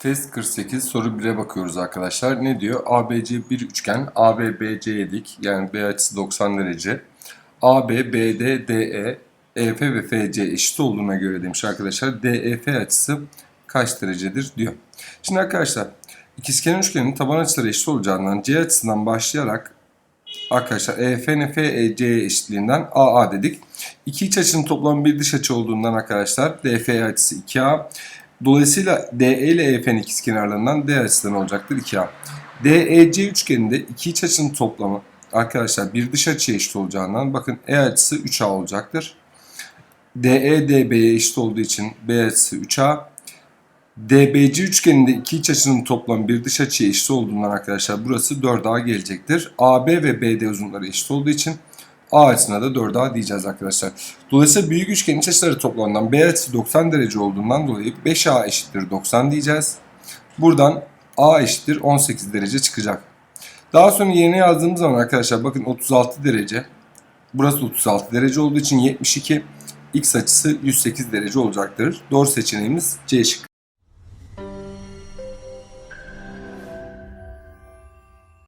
Test 48 soru 1'e bakıyoruz arkadaşlar. Ne diyor? ABC bir üçgen. AB BC'ye dik. Yani B açısı 90 derece. AB BD DE EF ve FC eşit olduğuna göre demiş arkadaşlar. DEF açısı kaç derecedir diyor. Şimdi arkadaşlar ikizkenar üçgenin taban açıları eşit olacağından C açısından başlayarak arkadaşlar E EF'nin FEC eşitliğinden AA dedik. İki iç açının toplamı bir dış açı olduğundan arkadaşlar DF açısı 2A. Dolayısıyla DE ile EF'nin ikizkenarlarından D açısı ne olacaktır? 2A. DEC üçgeninde iki iç açının toplamı arkadaşlar bir dış açıya eşit olacağından bakın E açısı 3A olacaktır. DE DB'ye eşit olduğu için B açısı 3A. DBC üçgeninde iki iç açının toplamı bir dış açıya eşit olduğundan arkadaşlar burası 4A gelecektir. AB ve BD uzunları eşit olduğu için A açısına da 4A diyeceğiz arkadaşlar. Dolayısıyla büyük üçgenin iç açıları toplamından B açısı 90 derece olduğundan dolayı 5A eşittir 90 diyeceğiz. Buradan A eşittir 18 derece çıkacak. Daha sonra yerine yazdığımız zaman arkadaşlar bakın 36 derece. Burası 36 derece olduğu için 72. X açısı 108 derece olacaktır. Doğru seçeneğimiz C şıkkı.